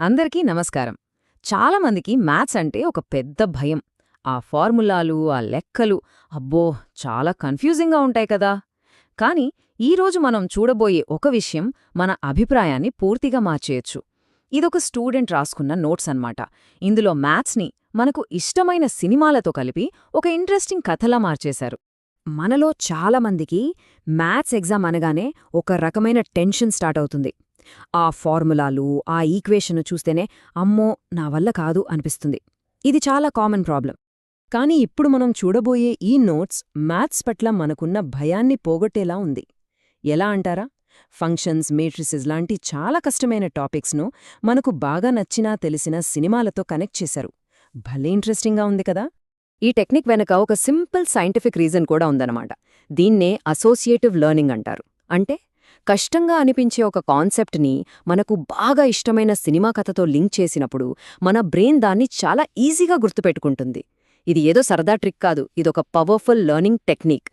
అందరికీ నమస్కారం. చాలామందికి మ్యాథ్స్ అంటే ఒక పెద్ద భయం. ఆ ఫార్ములాలు ఆ లెక్కలు అబ్బో చాలా కన్ఫ్యూజింగ్గా ఉంటాయి కదా! కానీ ఈరోజు మనం చూడబోయే ఒక విషయం మన అభిప్రాయాన్ని పూర్తిగా మార్చేయచ్చు. ఇదొక స్టూడెంట్ రాసుకున్న నోట్స్ అన్నమాట. ఇందులో మ్యాథ్స్ని మనకు ఇష్టమైన సినిమాలతో కలిపి ఒక ఇంట్రెస్టింగ్ కథలా మార్చేశారు. మనలో చాలామందికి మ్యాథ్స్ ఎగ్జామ్ అనగానే ఒక రకమైన టెన్షన్ స్టార్ట్ అవుతుంది. ఆ ఫార్ములాలు ఆ ఈక్వేషను చూస్తేనే అమ్మో నా వల్ల కాదు అనిపిస్తుంది. ఇది చాలా కామన్ ప్రాబ్లం. కానీ ఇప్పుడు మనం చూడబోయే ఈ నోట్స్ మ్యాథ్స్ పట్ల మనకున్న భయాన్ని పోగొట్టేలా ఉంది. ఎలా అంటారా? ఫంక్షన్స్ మేట్రిసెస్ లాంటి చాలా కష్టమైన టాపిక్స్ను మనకు బాగా నచ్చినా తెలిసిన సినిమాలతో కనెక్ట్ చేశారు. భలే ఇంట్రెస్టింగ్గా ఉంది కదా! ఈ టెక్నిక్ వెనక ఒక సింపుల్ సైంటిఫిక్ రీజన్ కూడా ఉందన్నమాట. దీన్నే అసోసియేటివ్ లెర్నింగ్ అంటారు. అంటే కష్టంగా అనిపించే ఒక కాన్సెప్ట్ని మనకు బాగా ఇష్టమైన సినిమా కథతో లింక్ చేసినప్పుడు మన బ్రెయిన్ దాన్ని చాలా ఈజీగా గుర్తుపెట్టుకుంటుంది. ఇది ఏదో సరదా ట్రిక్ కాదు ఇదొక పవర్ఫుల్ లెర్నింగ్ టెక్నిక్.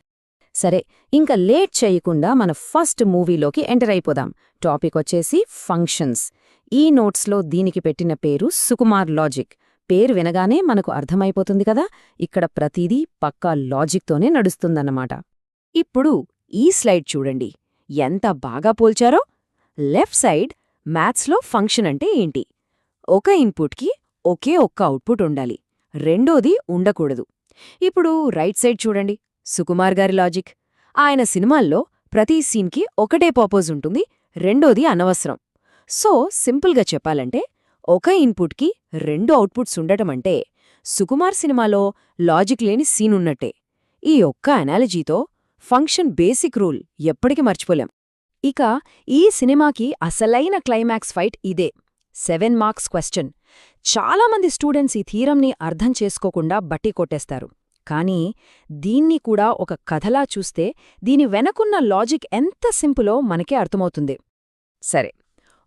సరే ఇంకా లేట్ చేయకుండా మన ఫస్ట్ మూవీలోకి ఎంటర్ అయిపోదాం. టాపిక్ వచ్చేసి ఫంక్షన్స్. ఈ నోట్స్లో దీనికి పెట్టిన పేరు సుకుమార్ లాజిక్. పేరు వినగానే మనకు అర్థమైపోతుంది కదా ఇక్కడ ప్రతిదీ పక్కా లాజిక్తోనే నడుస్తుందన్నమాట. ఇప్పుడు ఈ స్లైడ్ చూడండి. ఎంత బాగా పోల్చారో? లెఫ్ట్ సైడ్ మ్యాథ్స్లో ఫంక్షన్ అంటే ఏంటి? ఒక ఇన్పుట్కి ఒకే ఒక్క అవుట్పుట్ ఉండాలి. రెండోది ఉండకూడదు. ఇప్పుడు రైట్ సైడ్ చూడండి. సుకుమార్ గారి లాజిక్. ఆయన సినిమాల్లో ప్రతి సీన్కి ఒకటే పర్పోజ్ ఉంటుంది రెండోది అనవసరం. సో సింపుల్గా చెప్పాలంటే ఒక ఇన్పుట్కి రెండు అవుట్పుట్స్ ఉండటమంటే సుకుమార్ సినిమాలో లాజిక్ లేని సీన్ ఉన్నట్టే. ఈ ఒక్క అనాలజీతో ఫంక్షన్ బేసిక్ రూల్ ఎప్పటికీ మర్చిపోలేం. ఇక ఈ సినిమాకి అసలైన క్లైమాక్స్ ఫైట్ ఇదే. Seven marks question. చాలామంది స్టూడెంట్స్ ఈ థీరంని అర్థం చేసుకోకుండా బట్టి కొట్టేస్తారు. కానీ దీన్ని కూడా ఒక కథలా చూస్తే దీని వెనకున్న లాజిక్ ఎంత సింపులో మనకే అర్థమవుతుంది. సరే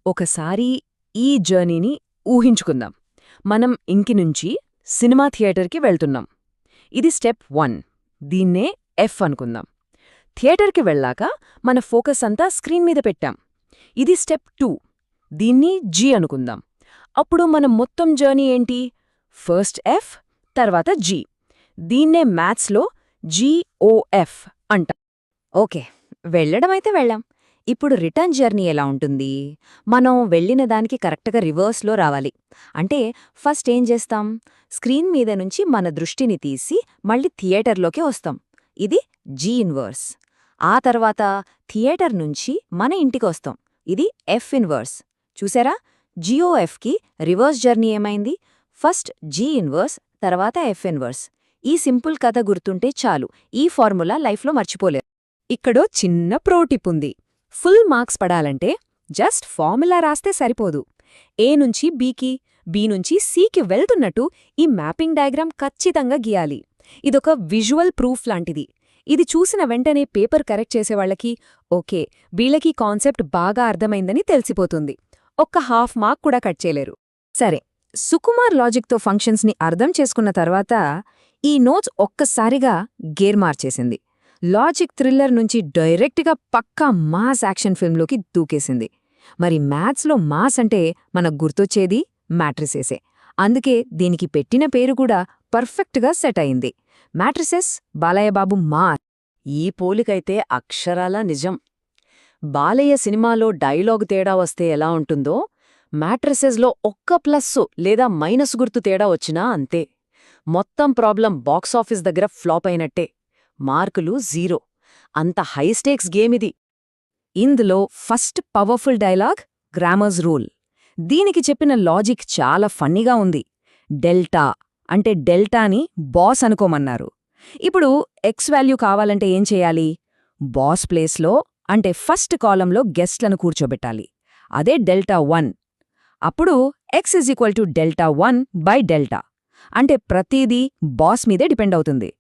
ఒకసారి ఈ జర్నీని ఊహించుకుందాం. మనం ఇంకి నుంచి సినిమా థియేటర్కి వెళ్తున్నాం. ఇది స్టెప్ వన్. దీన్నే ఎఫ్ అనుకుందాం. థియేటర్కి వెళ్ళాక మన ఫోకస్ అంతా స్క్రీన్ మీద పెట్టాం. ఇది స్టెప్ టూ. దీన్ని జీ అనుకుందాం. అప్పుడు మన మొత్తం జర్నీ ఏంటి? ఫస్ట్ ఎఫ్ తర్వాత జీ. దీన్నే మ్యాథ్స్లో జీఓఎఫ్ అంటాం. ఓకే వెళ్ళడమైతే వెళ్ళాం. ఇప్పుడు రిటర్న్ జర్నీ ఎలా ఉంటుంది? మనం వెళ్ళిన దానికి కరెక్ట్గా రివర్స్లో రావాలి. అంటే ఫస్ట్ ఏం చేస్తాం? స్క్రీన్ మీద నుంచి మన దృష్టిని తీసి మళ్ళీ థియేటర్లోకి వస్తాం. ఇది జీ ఇన్వర్స్. ఆ తర్వాత థియేటర్ నుంచి మన ఇంటికొస్తాం. ఇది ఎఫ్ ఇన్వర్స్ చూసారా? జియోఎఫ్కి రివర్స్ జర్నీ ఏమైంది? ఫస్ట్ జీ ఇన్వర్స్ తర్వాత ఎఫ్ ఇన్వర్స్ ఈ సింపుల్ కథ గుర్తుంటే చాలు. ఈ ఫార్ములా లైఫ్లో మర్చిపోలేదు ఇక్కడో చిన్న ప్రోటిప్ ఉంది. ఫుల్ మార్క్స్ పడాలంటే జస్ట్ ఫార్ములా రాస్తే సరిపోదు. ఏ నుంచి బీకి బి నుంచి సికి వెళ్తున్నట్టు ఈ మ్యాపింగ్ డయాగ్రామ్ ఖచ్చితంగా గీయాలి. ఇదొక విజువల్ ప్రూఫ్ లాంటిది. ఇది చూసిన వెంటనే పేపర్ కరెక్ట్ చేసేవాళ్ళకి ఓకే వీళ్ళకి కాన్సెప్ట్ బాగా అర్థమైందని తెలిసిపోతుంది. ఒక్క హాఫ్ మార్క్ కూడా కట్ చేయలేరు. సరే సుకుమార్ లాజిక్తో ఫంక్షన్స్ని అర్థం చేసుకున్న తర్వాత ఈ నోట్స్ ఒక్కసారిగా గేర్ మార్చేసింది. లాజిక్ థ్రిల్లర్ నుంచి డైరెక్ట్గా పక్కా మాస్ యాక్షన్ ఫిల్మ్లోకి దూకేసింది. మరి మ్యాథ్స్లో మాస్ అంటే మనకు గుర్తొచ్చేది మ్యాట్రిసేసే. అందుకే దీనికి పెట్టిన పేరు కూడా పర్ఫెక్ట్గా సెట్ అయింది. మ్యాట్రిసెస్ బాలయ్యబాబు మార్. ఈ పోలికైతే అక్షరాల నిజం. బాలయ్య సినిమాలో డైలాగ్ తేడా వస్తే ఎలా ఉంటుందో మ్యాట్రిసెస్లో ఒక్క ప్లస్సు లేదా మైనస్ గుర్తు తేడా వచ్చినా అంతే. మొత్తం ప్రాబ్లం బాక్సాఫీస్ దగ్గర ఫ్లాప్ అయినట్టే. మార్కులు జీరో. అంత హైస్టేక్స్ గేమిది ఇందులో first powerful dialogue grammars rule. దీనికి చెప్పిన లాజిక్ చాలా ఫన్నీగా ఉంది. డెల్టా. అంటే డెల్టాని బాస్ అనుకోమన్నారు. ఇప్పుడు ఎక్స్ వాల్యూ కావాలంటే ఏం చేయాలి? బాస్ ప్లేస్లో అంటే ఫస్ట్ కాలంలో గెస్ట్లను కూర్చోబెట్టాలి. అదే డెల్టా వన్. అప్పుడు X is equal to delta one by delta. అంటే ప్రతిదీ బాస్ మీదే డిపెండ్ అవుతుంది.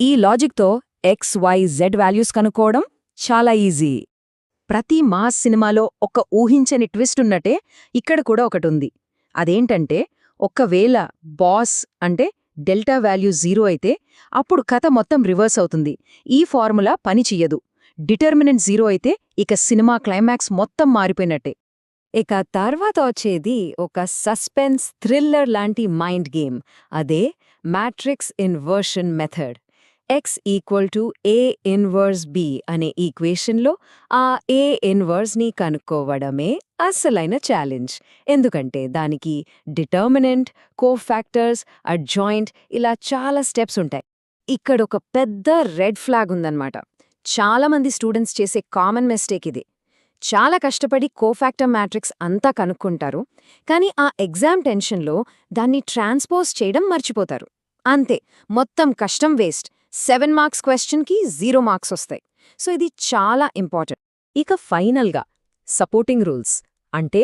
ఈ లాజిక్తో ఎక్స్ వై జెడ్ వాల్యూస్ కనుక్కోవడం చాలా ఈజీ. ప్రతి మాస్ సినిమాలో ఒక ఊహించని ట్విస్ట్ ఉన్నట్టే ఇక్కడ కూడా ఒకటుంది. అదేంటంటే ఒక్కవేళ బాస్ అంటే డెల్టా వాల్యూ జీరో అయితే అప్పుడు కథ మొత్తం రివర్స్ అవుతుంది. ఈ ఫార్ములా పని చెయ్యదు. డిటర్మినెంట్ జీరో అయితే ఇక సినిమా క్లైమాక్స్ మొత్తం మారిపోయినట్టే. ఇక తర్వాత వచ్చేది ఒక సస్పెన్స్ థ్రిల్లర్ లాంటి మైండ్ గేమ్. అదే matrix inversion method. X equal to A inverse B అనే ఈక్వేషన్లో ఆ ఏ ఇన్వర్స్ని కనుక్కోవడమే అస్సలైన ఛాలెంజ్ ఎందుకంటే దానికి డిటర్మినెంట్ కోఫ్యాక్టర్స్ అడ్జాయింట్ ఇలా చాలా స్టెప్స్ ఉంటాయి. ఇక్కడ ఒక పెద్ద రెడ్ ఫ్లాగ్ ఉందన్నమాట. చాలామంది స్టూడెంట్స్ చేసే కామన్ మిస్టేక్ ఇది. చాలా కష్టపడి కోఫాక్టర్ మ్యాట్రిక్స్ అంతా కనుక్కుంటారు కానీ ఆ ఎగ్జామ్ టెన్షన్లో దాన్ని ట్రాన్స్పోజ్ చేయడం మర్చిపోతారు. అంతే మొత్తం కష్టం వేస్ట్ సెవెన్ మార్క్స్ క్వశ్చన్కి జీరో మార్క్స్ వస్తాయి. సో ఇది చాలా ఇంపార్టెంట్. ఇక ఫైనల్గా సపోర్టింగ్ రూల్స్ అంటే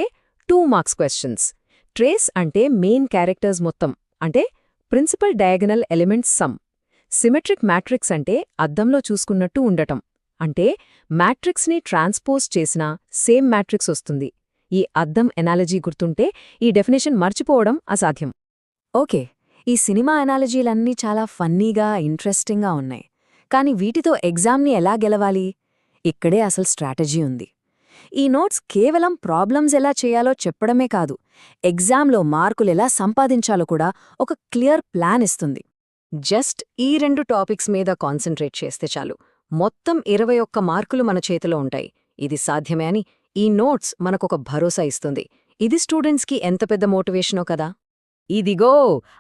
టూ మార్క్స్ క్వశ్చన్స్. ట్రేస్ అంటే మెయిన్ క్యారెక్టర్స్ మొత్తం అంటే principal diagonal elements sum. Symmetric matrix అంటే అద్దంలో చూసుకున్నట్టు ఉండటం అంటే మ్యాట్రిక్స్ని ట్రాన్స్పోజ్ చేసినా సేమ్ మ్యాట్రిక్స్ వస్తుంది. ఈ అద్దం ఎనాలజీ గుర్తుంటే ఈ డెఫినేషన్ మర్చిపోవడం అసాధ్యం. ఓకే. ఈ సినిమా ఎనాలజీలన్నీ చాలా ఫన్నీగా ఇంట్రెస్టింగ్గా ఉన్నాయి. కానీ వీటితో ఎగ్జామ్ని ఎలా గెలవాలి? ఇక్కడే అసలు స్ట్రాటజీ ఉంది. ఈ నోట్స్ కేవలం ప్రాబ్లమ్స్ ఎలా చేయాలో చెప్పడమే కాదు ఎగ్జామ్లో మార్కులెలా సంపాదించాలో కూడా ఒక క్లియర్ ప్లాన్ ఇస్తుంది. జస్ట్ ఈ రెండు టాపిక్స్ మీద కాన్సంట్రేట్ చేస్తే చాలు. మొత్తం ఇరవై ఒక్క మార్కులు మన చేతిలో ఉంటాయి. ఇది సాధ్యమే అని ఈ నోట్స్ మనకొక భరోసా ఇస్తుంది. ఇది స్టూడెంట్స్కి ఎంత పెద్ద మోటివేషనో కదా! ఇదిగో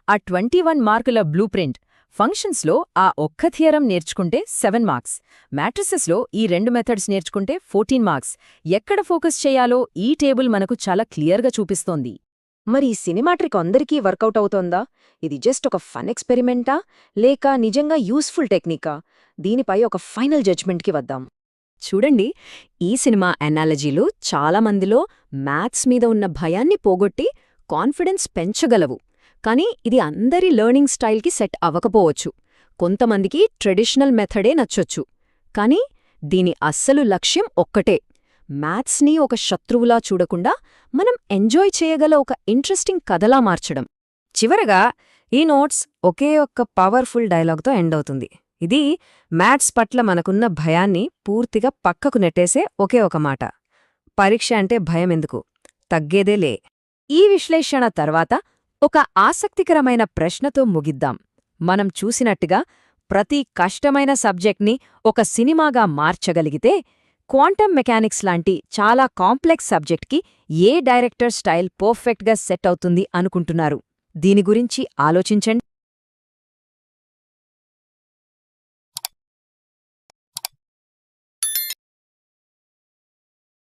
ఆ ట్వంటీ వన్ మార్కుల బ్లూ ప్రింట్ ఫంక్షన్స్లో ఆ ఒక్క థియరం నేర్చుకుంటే సెవెన్ మార్క్స్. మ్యాట్రిసెస్లో ఈ రెండు మెథడ్స్ నేర్చుకుంటే ఫోర్టీన్ మార్క్స్. ఎక్కడ ఫోకస్ చేయాలో ఈ టేబుల్ మనకు చాలా క్లియర్గా చూపిస్తోంది. మరి ఈ సినిమాట్రిక్ అందరికీ వర్కౌట్ అవుతోందా? ఇది జస్ట్ ఒక ఫన్ ఎక్స్పెరిమెంటా? లేక నిజంగా యూస్ఫుల్ టెక్నికా? దీనిపై ఒక ఫైనల్ జడ్జ్మెంట్కి వద్దాం. చూడండి ఈ సినిమా అనాలజీలు చాలామందిలో మ్యాథ్స్ మీద ఉన్న భయాన్ని పోగొట్టి కాన్ఫిడెన్స్ పెంచగలవు. కానీ ఇది అందరి లెర్నింగ్ స్టైల్కి సెట్ అవ్వకపోవచ్చు. కొంతమందికి ట్రెడిషనల్ మెథడే నచ్చొచ్చు. కానీ దీని అస్సలు లక్ష్యం ఒక్కటే. మ్యాథ్స్ని ఒక శత్రువులా చూడకుండా మనం ఎంజాయ్ చేయగల ఒక ఇంట్రెస్టింగ్ కథలా మార్చడం. చివరగా ఈ నోట్స్ ఒకే ఒక్క పవర్ఫుల్ డైలాగ్తో ఎండ్ అవుతుంది. ఇది మ్యాథ్స్ పట్ల మనకున్న భయాన్ని పూర్తిగా పక్కకు నెట్టేసే ఒకే ఒక మాట. పరీక్ష అంటే భయం ఎందుకు? తగ్గేదే లే. ఈ విశ్లేషణ తర్వాత ఒక ఆసక్తికరమైన ప్రశ్నతో ముగిద్దాం. మనం చూసినట్టుగా ప్రతి కష్టమైన సబ్జెక్ట్ని ఒక సినిమాగా మార్చగలిగితే క్వాంటమ్ మెకానిక్స్ లాంటి చాలా కాంప్లెక్స్ సబ్జెక్ట్కి ఏ డైరెక్టర్ స్టైల్ పర్ఫెక్ట్గా సెట్ అవుతుంది అనుకుంటున్నారు? దీని గురించి ఆలోచించండి.